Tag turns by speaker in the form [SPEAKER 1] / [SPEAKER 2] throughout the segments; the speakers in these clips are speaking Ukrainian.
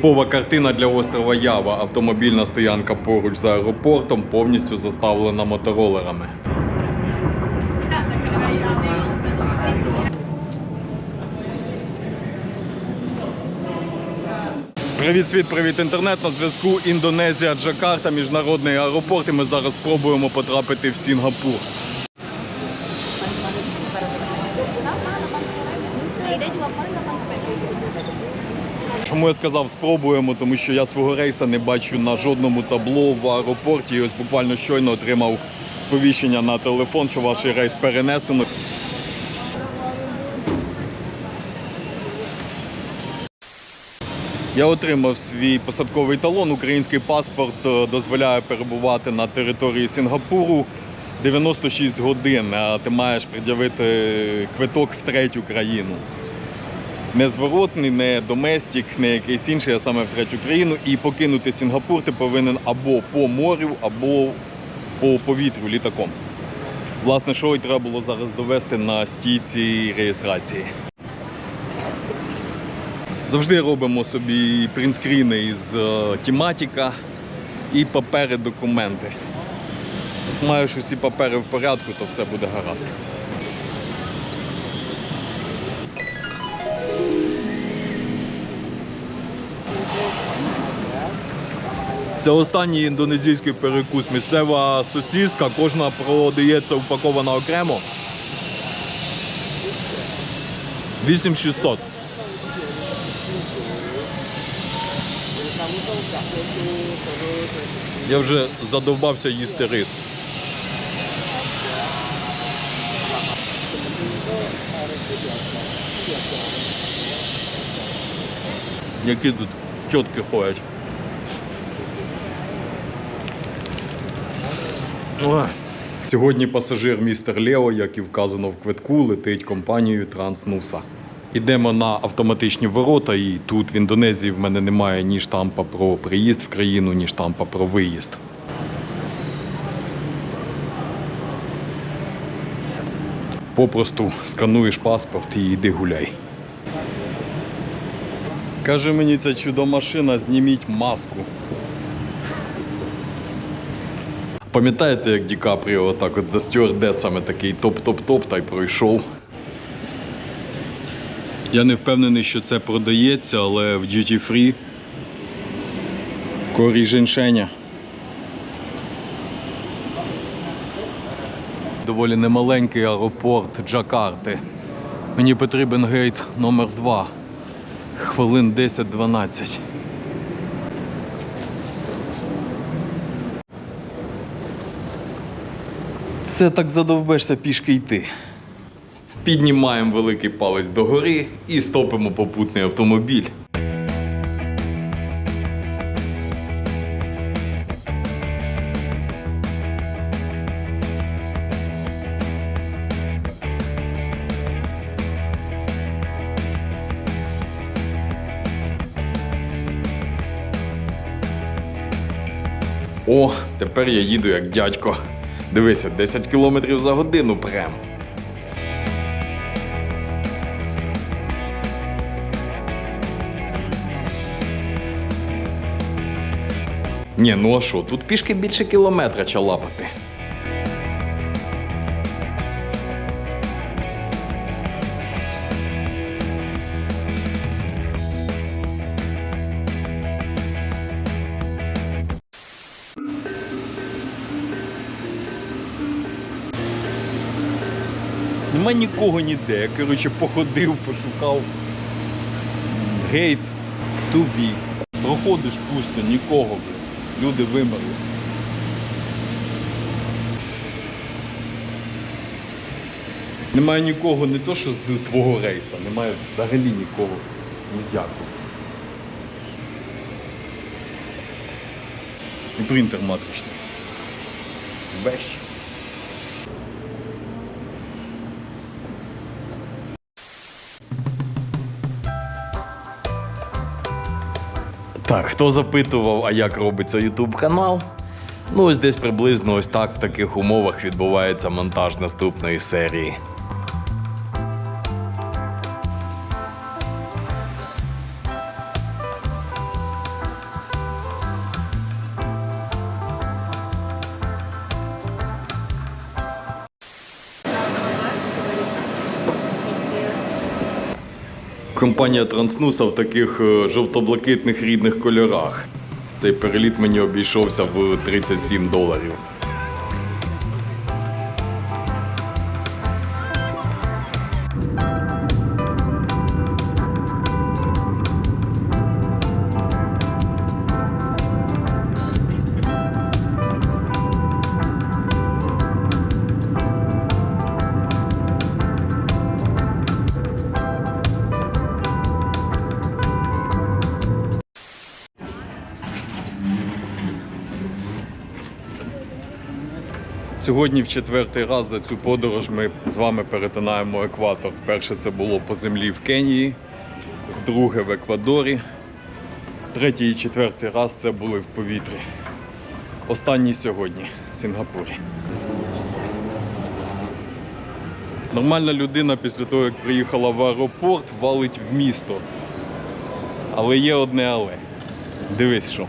[SPEAKER 1] Типова картина для острова Ява. Автомобільна стоянка поруч з аеропортом повністю заставлена моторолерами. Привіт, світ, привіт, інтернет. На зв'язку Індонезія, Джакарта, міжнародний аеропорт. І ми зараз спробуємо потрапити в Сінгапур. Чому я сказав спробуємо? Тому що я свого рейса не бачу на жодному табло в аеропорті. І ось буквально щойно отримав сповіщення на телефон, що ваш рейс перенесено. Я отримав свій посадковий талон. Український паспорт е, дозволяє перебувати на території Сінгапуру 96 годин. А ти маєш пред'явити квиток в третю країну. Не зворотний, не доместік, не якийсь інший, а саме в третю країну. І покинути Сінгапур ти повинен або по морю, або по повітрю літаком. Власне, що й треба було зараз довести на стійці реєстрації. Завжди робимо собі принтскріни із е, тематика і папери, документи. Маєш усі папери в порядку, то все буде гаразд. Це останній індонезійський перекус. Місцева сосіска, кожна продається упакована окремо. 8600. Я вже задовбався їсти рис. Які тут тітки ходять. Сьогодні пасажир містер Лео, як і вказано в квитку, летить компанією Транснуса. Ідемо на автоматичні ворота, і тут в Індонезії в мене немає ні штампа про приїзд в країну, ні штампа про виїзд. Попросту скануєш паспорт і йди гуляй. Каже мені ця чудо-машина, зніміть маску. Пам'ятаєте, як Ді Капріо отак от за стюардесами такий топ-топ-топ та й пройшов? Я не впевнений, що це продається, але в Duty Free корі женьшеня. Доволі немаленький аеропорт Джакарти. Мені потрібен гейт номер 2 Хвилин 10-12. Це так задовбешся пішки йти. Піднімаємо великий палець догори і стопимо попутний автомобіль. О, тепер я їду як дядько. Дивися, 10 км за годину прям. Ні, ну а що, тут пішки більше кілометра чалапати. Нема нікого ніде. Я, коротше, походив, пошукав. Гейт, тубі. Проходиш пусто, нікого. Люди вимерли. Немає нікого не то, що з твого рейса, немає взагалі нікого ні з якого. І принтер матричний. Вещь. Так, хто запитував, а як робиться YouTube канал? Ну, ось десь приблизно ось так в таких умовах відбувається монтаж наступної серії. Компанія Транснуса в таких е, жовто-блакитних рідних кольорах. Цей переліт мені обійшовся в 37 доларів. Сьогодні в четвертий раз за цю подорож ми з вами перетинаємо екватор. Вперше це було по землі в Кенії, друге в Еквадорі, третій і четвертий раз це були в повітрі. Останній сьогодні в Сінгапурі. Нормальна людина після того, як приїхала в аеропорт, валить в місто. Але є одне але. Дивись що.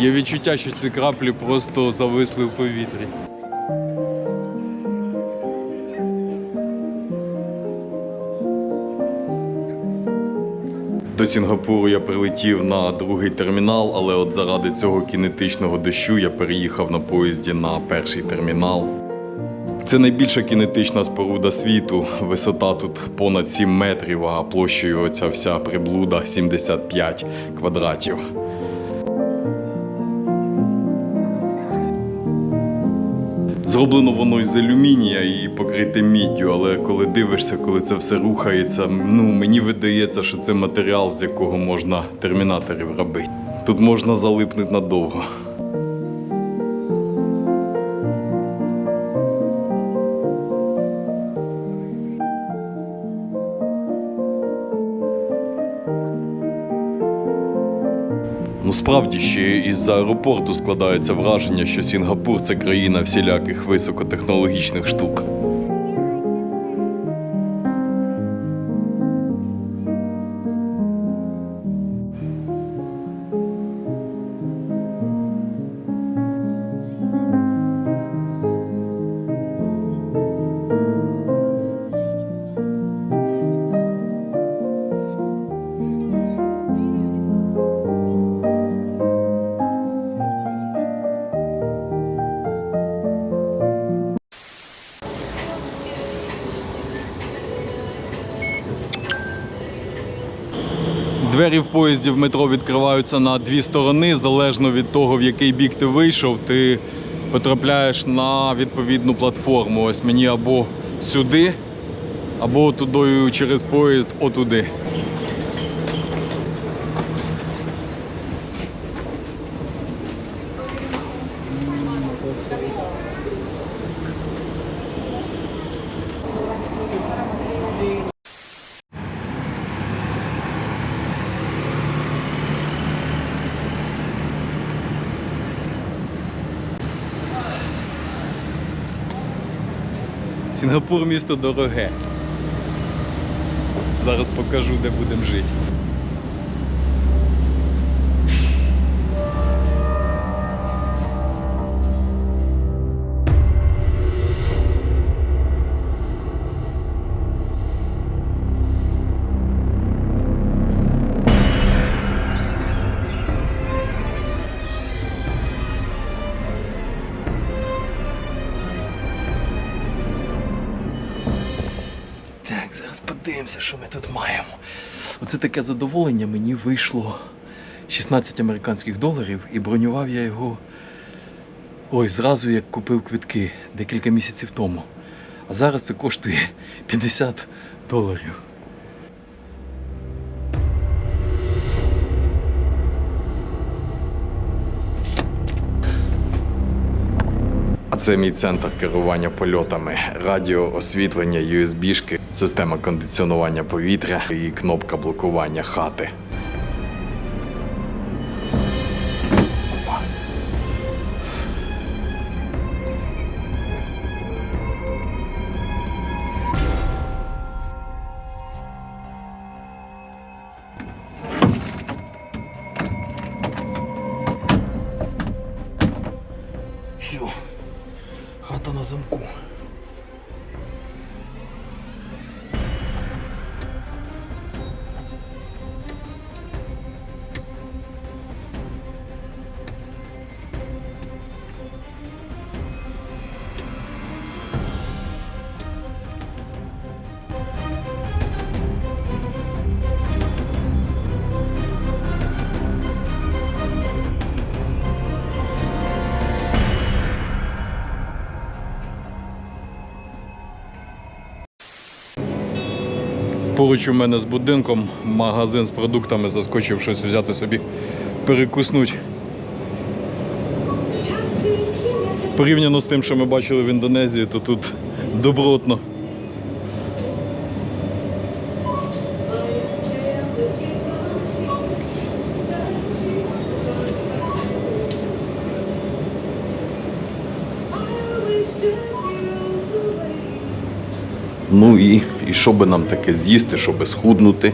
[SPEAKER 1] Є відчуття, що ці краплі просто зависли в повітрі. До Сінгапуру я прилетів на другий термінал, але от заради цього кінетичного дощу я переїхав на поїзді на перший термінал. Це найбільша кінетична споруда світу. Висота тут понад 7 метрів, а площею оця вся приблуда 75 квадратів. Зроблено воно із алюмінія і покрите міддю, але коли дивишся, коли це все рухається, ну мені видається, що це матеріал, з якого можна термінаторів робити. Тут можна залипнути надовго. Ну справді ще із аеропорту складається враження, що Сінгапур це країна всіляких високотехнологічних штук. Двері в поїзді в метро відкриваються на дві сторони. Залежно від того, в який бік ти вийшов, ти потрапляєш на відповідну платформу. Ось мені або сюди, або тудою через поїзд отуди. Сінгапур місто дороге. Зараз покажу, де будемо жити. Оце таке задоволення мені вийшло 16 американських доларів і бронював я його ой, зразу як купив квитки декілька місяців тому. А зараз це коштує 50 доларів. Це мій центр керування польотами, радіо, освітлення, USB-шки, система кондиціонування повітря і кнопка блокування хати. Поруч у мене з будинком магазин з продуктами заскочив щось взяти собі перекуснуть. Порівняно з тим, що ми бачили в Індонезії, то тут добротно. Ну і, і що би нам таке з'їсти, щоб схуднути?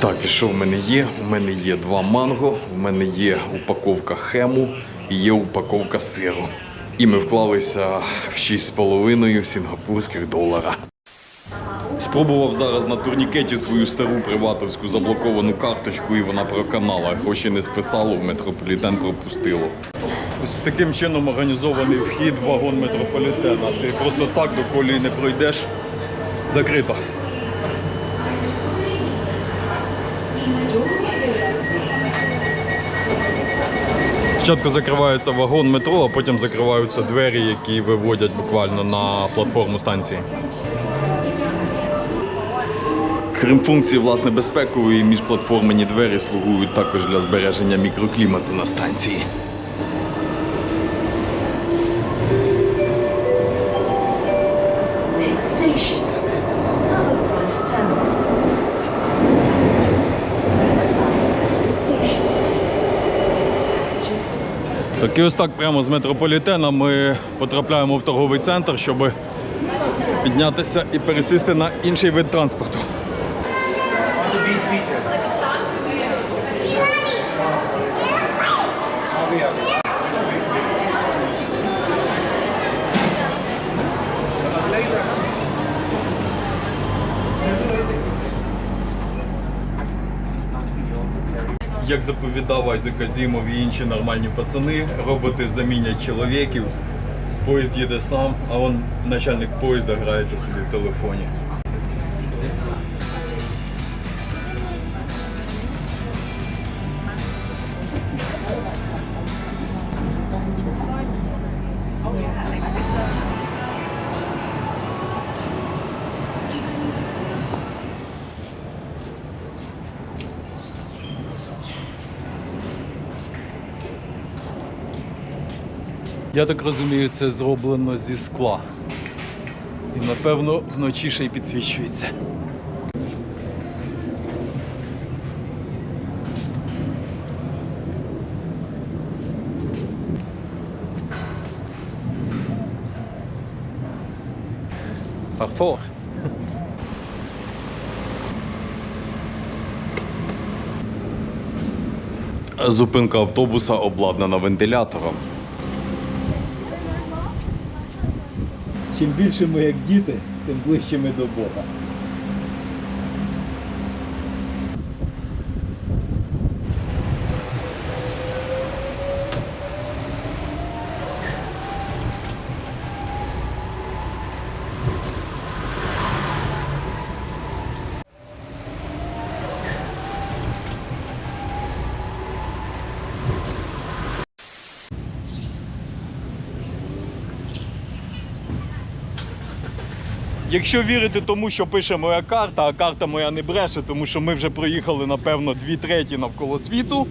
[SPEAKER 1] Так, і що в мене є? У мене є два манго, в мене є упаковка хему і є упаковка сиру. І ми вклалися в 6,5 сінгапурських долара. Спробував зараз на турнікеті свою стару приватовську заблоковану карточку, і вона проканала. Гроші не списало, в метрополітен пропустило. Ось таким чином організований вхід в вагон метрополітена. Ти просто так до колії не пройдеш. Закрито. Спочатку закривається вагон метро, а потім закриваються двері, які виводять буквально на платформу станції. Крім функції власне безпекової, міжплатформені двері слугують також для збереження мікроклімату на станції. Так і ось так прямо з метрополітена ми потрапляємо в торговий центр, щоб піднятися і пересісти на інший вид транспорту. Як заповідав Айзек Азімов і інші нормальні пацани, роботи замінять чоловіків. Поїзд їде сам, а он начальник поїзда грається собі в телефоні. Я так розумію, це зроблено зі скла. І напевно вночі ще й підсвічується. Парфор. Зупинка автобуса обладнана вентилятором.
[SPEAKER 2] Чим більше ми як діти, тим ближче ми до Бога.
[SPEAKER 1] Якщо вірити тому, що пише моя карта, а карта моя не бреше, тому що ми вже проїхали, напевно, дві треті навколо світу,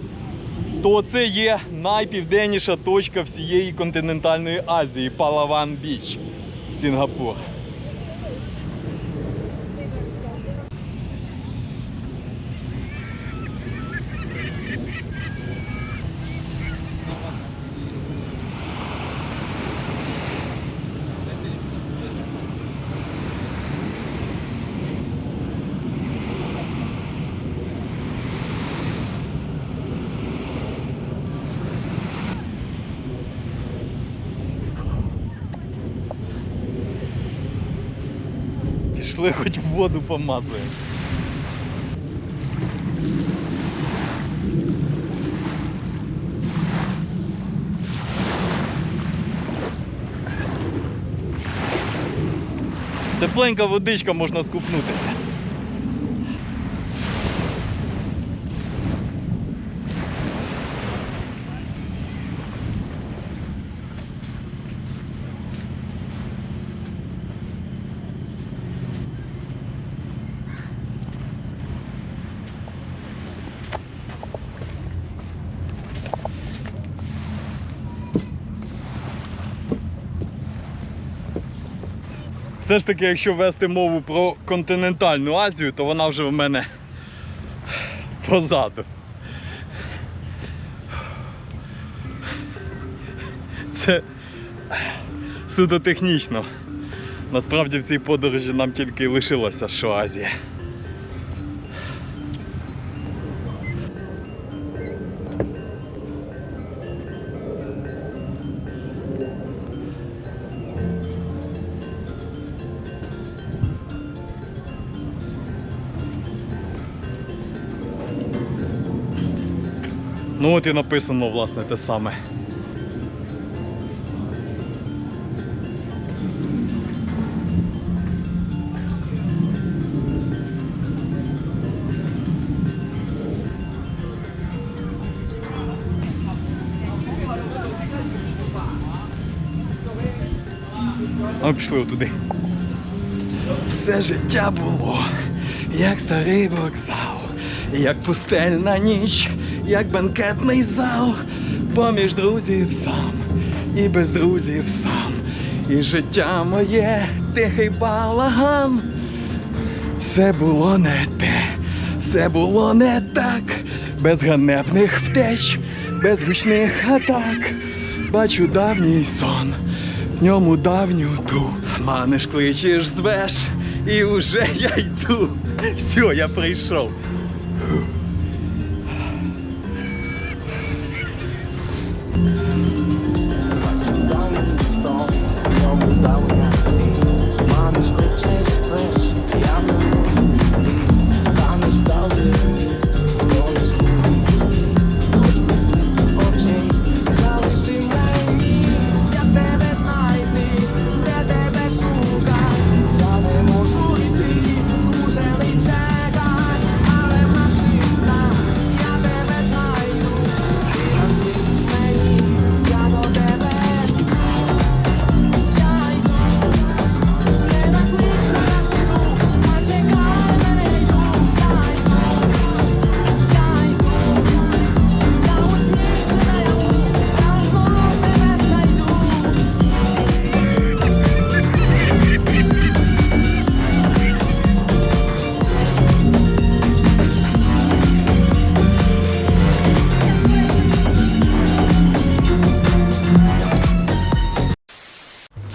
[SPEAKER 1] то це є найпівденніша точка всієї континентальної Азії Палаван Біч, Сінгапур. Пішли хоч воду помазуємо. Тепленька водичка можна скупнутися. Все ж таки, якщо вести мову про континентальну Азію, то вона вже в мене позаду. Це суто технічно. Насправді в цій подорожі нам тільки і лишилося, що Азія. Ну от і написано, власне, те саме. А пішли туди. Все життя було, як старий вокзал, як пустельна ніч, як банкетний зал, поміж друзів сам, і без друзів сам, і життя моє тихий балаган. Все було не те, все було не так, без ганебних втеч, без гучних атак. Бачу давній сон, в ньому давню ту. Маниш, кличеш, звеш, і уже я йду. Все, я прийшов. Thank you.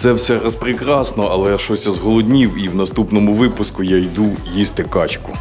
[SPEAKER 1] Це все раз прекрасно, але я щось зголоднів і в наступному випуску я йду їсти качку.